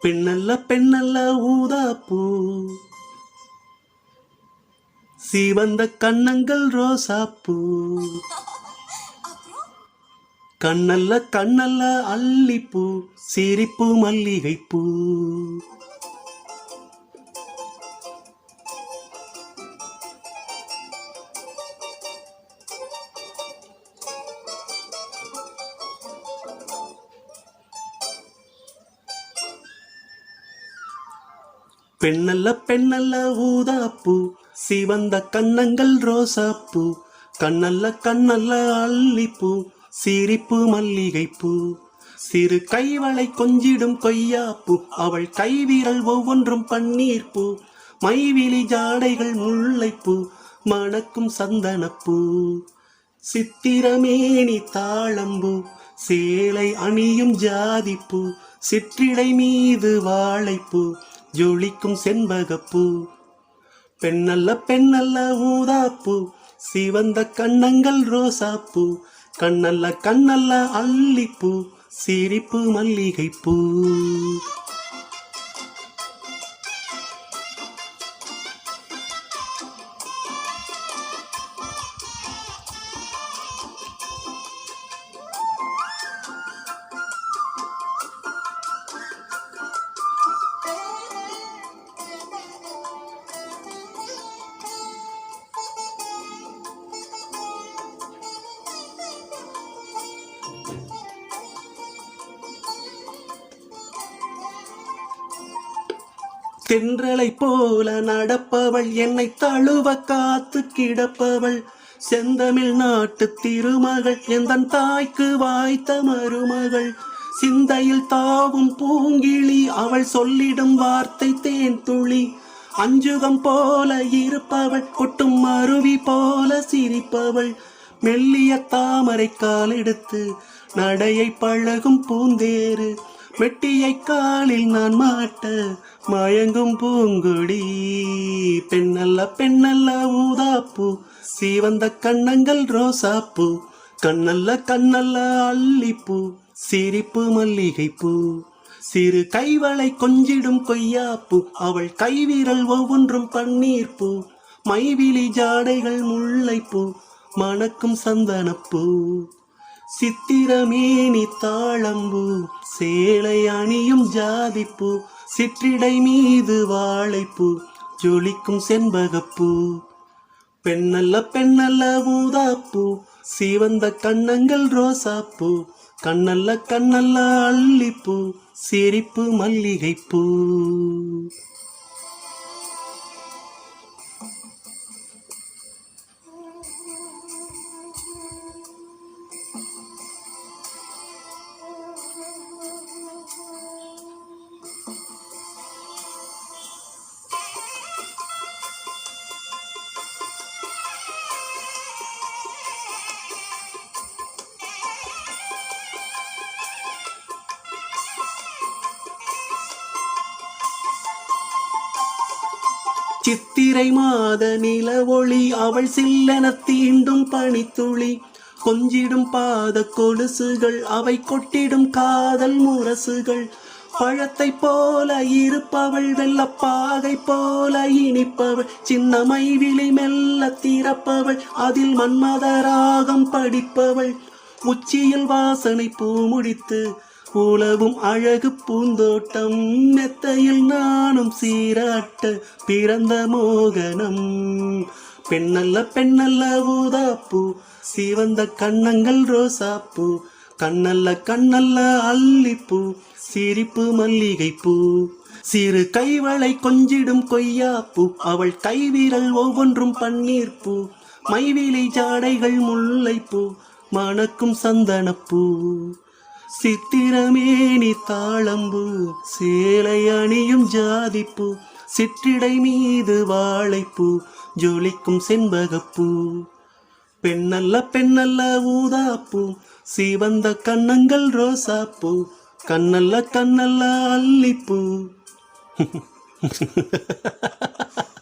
பெண்ணல்ல பெண்ணல்ல ஊதாப்பூ சிவந்த கண்ணங்கள் ரோசாப்பூ கண்ணல்ல கண்ணல்ல அல்லிப்பூ சிரிப்பு மல்லிகைப்பூ. பெண்ணல்ல பெண்ணல்ல ஊதாப்பூ சிவந்த கண்ணங்கள் ரோசாப்பூ கண்ணல்ல கண்ணல்ல அள்ளிப்பூ சிரிப்பு மல்லிகைப்பூ. சிறு கைவளை கொஞ்சிடும் கொய்யாப்பூ அவள் கைவிரல் ஒவ்வொன்றும் பன்னீர்ப்பூ. மைவிழி ஜாடைகள் முல்லைப்பூ மணக்கும் சந்தனப்பூ. சித்திரமேனி தாளம்பூ சேலை அணியும் ஜாதிப்பூ சிற்றிடை மீது வாழைப்பூ. ஜொலிக்கும் செண்பகப்பூ. பெண்ணல்ல பெண்ணல்ல ஊதாப்பூ. சிவந்த கண்ணங்கள் ரோசாப்பூ. கண்ணல்ல கண்ணல்ல அல்லிப்பூ. சிரிப்பு மல்லிகைப்பூ. தென்றலை போல நடப்பவள் என்னை தழுவ காத்து கிடப்பவள். செந்தமிழ் நாட்டு திருமகள் எந்தன் தாய்க்கு வாய்த்த மருமகள். சிந்தையில் தாவும் பூங்கிழி அவள் சொல்லிடும் வார்த்தை தேன் துளி. அஞ்சுகம் போல இருப்பவள் கொட்டும் அருவி போல சிரிப்பவள். மெல்லிய தாமரை காலெடுத்து நடையை பழகும் பூந்தேறு. மெட்டியை காலில் நான் மாட்ட மயங்கும் பூங்குடி. பெண்ணல்ல பெண்ணல்ல ஊதாப்பூ சீவந்த கண்ணங்கள் ரோசாப்பூ கண்ணல்ல கண்ணல்ல அள்ளிப்பூ சிரிப்பு மல்லிகைப்பூ. சிறு கைவளை கொஞ்சிடும் கொய்யாப்பூ அவள் கைவிரல் ஒவ்வொன்றும் பன்னீர்ப்பூ. மைவிழி ஜாடைகள் முல்லைப்பூ மணக்கும் சந்தனப்பூ. சித்திரமேனி தாளம்பூ சேலை அணியும் ஜாதிப்பூ சிற்றிடை மீது வாழைப்பூ ஜொலிக்கும் செண்பகப்பூ. பெண்ணல்ல பெண்ணல்ல ஊதாப்பூ சிவந்த கண்ணங்கள் ரோசாப்பூ கண்ணல்ல கண்ணல்ல அள்ளிப்பூ சிரிப்பு மல்லிகைப்பூ. சித்திரை மாத நில ஒளி அவள் சில்லென தீண்டும் பனித்துளி. கொஞ்சிடும் பாத கொலுசுகள் அவை கொட்டிடும் காதல் முரசுகள். பழத்தை போல இருப்பவள் வெள்ளப்பாகை போல இனிப்பவள். சின்னமை விழி மெல்ல திறப்பவள் அதில் மன்மதராகம் படிப்பவள். உச்சியில் வாசனை பூ முடித்து உலவும் அழகு பூந்தோட்டம் மெத்தையில் நானும் சீராட்ட பிறந்த மோகனம். பெண்ணல்ல பெண்ணல்ல ஊதாப்பூ சிவந்த கண்ணங்கள் ரோசாப்பூ கண்ணல்ல கண்ணல்ல அல்லிப்பூ சிரிப்பு மல்லிகைப்பூ. சிறு கைவளை கொஞ்சிடும் கொய்யாப்பூ அவள் கைவிரல் ஒவ்வொன்றும் பன்னீர்ப்பூ. மைவிலை ஜாடைகள் முல்லைப்பூ மணக்கும் சந்தனப்பூ. சித்திரமேனி தாளம்பூ சேலை அணியும் ஜாதிப்பூ சிற்றிடை மீது வாழைப்பூ ஜொலிக்கும் செண்பகப்பூ. பெண்ணல்ல பெண்ணல்ல ஊதாப்பூ சிவந்த கண்ணங்கள் ரோசாப்பூ கண்ணல்ல கண்ணல்ல அல்லிப்பூ.